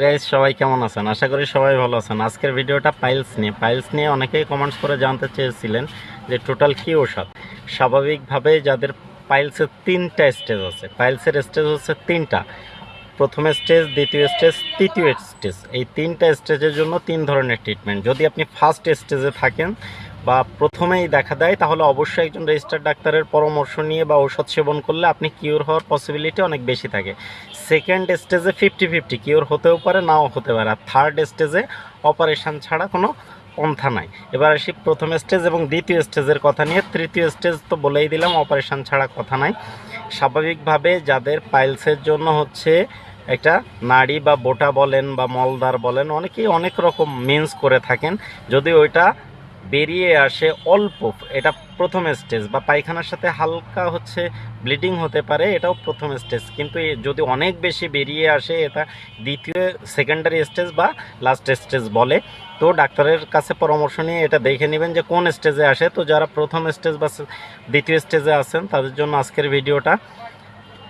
Guys সবাই কেমন আছেন? আশা করি সবাই ভালো আছেন। আজকের ভিডিওটা পাইলস নিয়ে। পাইলস নিয়ে অনেকেই কমেন্টস করে জানতে চেয়েছিলেন যে টোটাল কি ওষুধ স্বাভাবিকভাবে যাদের পাইলসের তিনটা স্টেজ আছে, পাইলসের স্টেজ হচ্ছে তিনটা। প্রথম স্টেজ, দ্বিতীয় স্টেজ, তৃতীয় স্টেজ। এই তিনটা স্টেজের জন্য তিন ধরনের ট্রিটমেন্ট যদি আপনি ফার্স্ট স্টেজে থাকেন বা প্রথমেই দেখা দেয়, তাহলে অবশ্যই একজন রেজিস্টার্ড ডাক্তারের পরামর্শ নিয়ে বা ঔষধ সেবন করলে আপনি কিওর হওয়ার পসিবিলিটি অনেক বেশি থাকে। সেকেন্ড স্টেজে ফিফটি ফিফটি কিওর হতেও পারে, নাও হতে পারে। আর থার্ড স্টেজে অপারেশন ছাড়া কোনো পন্থা নাই। এবার আসি প্রথম স্টেজ এবং দ্বিতীয় স্টেজের কথা নিয়ে। তৃতীয় স্টেজ তো বলেই দিলাম অপারেশন ছাড়া কথা নাই। স্বাভাবিকভাবে যাদের পাইলসের জন্য হচ্ছে একটা নাড়ি বা বোটা বলেন বা মলদার বলেন, অনেকেই অনেক রকম মিন্স করে থাকেন। যদি ওইটা বেরিয়ে আসে অল্প, এটা প্রথম স্টেজ বা পায়খানার সাথে হালকা হচ্ছে ব্লিডিং হতে পারে, এটাও প্রথম স্টেজ। কিন্তু যদি অনেক বেশি বেরিয়ে আসে, এটা দ্বিতীয়, সেকেন্ডারি স্টেজ বা লাস্ট স্টেজ বলে। তো ডাক্তারের কাছে পরামর্শ নিয়ে এটা দেখে নেবেন যে কোন স্টেজে আসে। তো যারা প্রথম স্টেজ বা দ্বিতীয় স্টেজে আছেন, তাদের জন্য আজকের ভিডিওটা।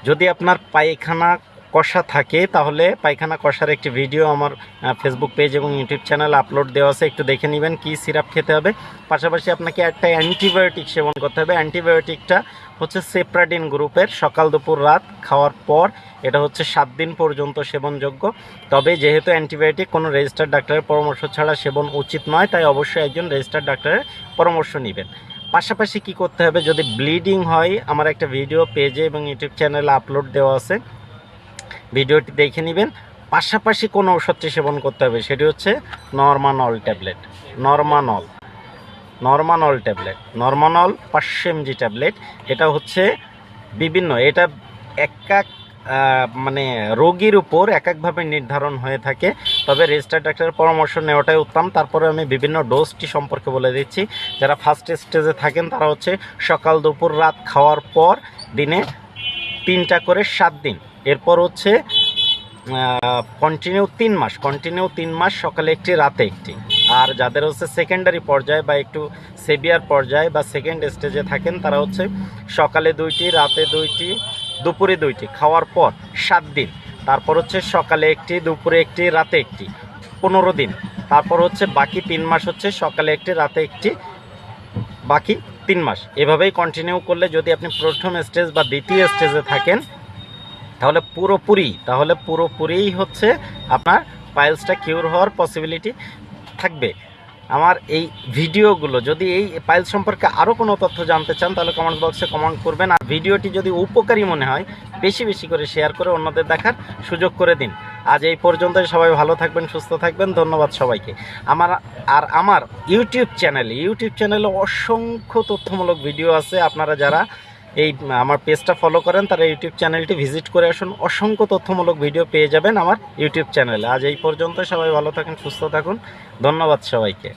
যদি আপনার পায়খানা কষা থাকে, তাহলে পায়খানা কষার একটি ভিডিও আমার ফেসবুক পেজ এবং ইউটিউব চ্যানেল আপলোড দেওয়া আছে, একটু দেখে নেবেন কী সিরাপ খেতে হবে। পাশাপাশি আপনাকে একটা অ্যান্টিবায়োটিক সেবন করতে হবে। অ্যান্টিবায়োটিকটা হচ্ছে সেপ্রাডিন গ্রুপের সকাল, দুপুর, রাত খাওয়ার পর, এটা হচ্ছে সাত দিন পর্যন্ত সেবনযোগ্য। তবে যেহেতু অ্যান্টিবায়োটিক কোনো রেজিস্টার্ড ডাক্তারের পরামর্শ ছাড়া সেবন উচিত নয়, তাই অবশ্যই একজন রেজিস্টার্ড ডাক্তারের পরামর্শ নেবেন। পাশাপাশি কি করতে হবে, যদি ব্লিডিং হয়, আমার একটা ভিডিও পেজে এবং ইউটিউব চ্যানেলে আপলোড দেওয়া আছে। ভিডিওটি দেখে নেবেন। পাশাপাশি কোন ওষুধটি সেবন করতে হবে, সেটি হচ্ছে নর্মানল ট্যাবলেট। নর্মানল। নর্মানল ট্যাবলেট। নর্মানল পাঁচশো এমজি ট্যাবলেট। এটা হচ্ছে বিভিন্ন, এটা এক এক মানে রোগীর উপর এক একভাবে নির্ধারণ হয়ে থাকে। তবে রেজিস্টার্ড ডাক্তারের পরামর্শ নেওয়াটাই উত্তম। তারপরে আমি বিভিন্ন ডোজটি সম্পর্কে বলে দিচ্ছি। যারা ফার্স্ট স্টেজে থাকেন, তারা হচ্ছে সকাল, দুপুর, রাত খাওয়ার পর দিনে তিনটা করে সাত দিন এরপর হচ্ছে কন্টিনিউ তিন মাস কন্টিনিউ তিন মাস সকালে একটি, রাতে একটি। আর যাদের হচ্ছে সেকেন্ডারি পর্যায়ে বা একটু সেভিয়ার পর্যায়ে বা সেকেন্ড স্টেজে থাকেন, তারা হচ্ছে সকালে দুইটি, রাতে দুইটি, দুপুরে দুইটি, খাওয়ার পর সাত দিন। তারপর হচ্ছে সকালে একটি, দুপুরে একটি, রাতে একটি, পনেরো দিন। তারপর হচ্ছে বাকি তিন মাস হচ্ছে সকালে একটি, রাতে একটি, বাকি তিন মাস। এভাবেই কন্টিনিউ করলে যদি আপনি প্রথম স্টেজ বা দ্বিতীয় স্টেজে থাকেন তাহলে পুরোপুরি, তাহলে পুরোপুরিই হচ্ছে আপনার পাইলসটা কিউর হওয়ার পসিবিলিটি থাকবে। আমার এই ভিডিওগুলো, যদি এই পাইলস সম্পর্কে আরও কোনো তথ্য জানতে চান, তাহলে কমেন্ট বক্সে কমেন্ট করবেন। আর ভিডিওটি যদি উপকারী মনে হয়, বেশি বেশি করে শেয়ার করে অন্যদের দেখার সুযোগ করে দিন। আজ এই পর্যন্তই, সবাই ভালো থাকবেন, সুস্থ থাকবেন, ধন্যবাদ সবাইকে। আমার, আর আমার ইউটিউব চ্যানেলে ইউটিউব চ্যানেলে অসংখ্য তথ্যমূলক ভিডিও আছে। আপনারা যারা এই, আমার পেজটা ফলো করেন তারা ইউটিউব চ্যানেলটি ভিজিট করে আসুন। অসংখ্য তথ্যমূলক ভিডিও পেয়ে যাবেন আমার ইউটিউব চ্যানেলে আজ এই পর্যন্ত সবাই ভালো থাকেন, সুস্থ থাকুন। ধন্যবাদ সবাইকে।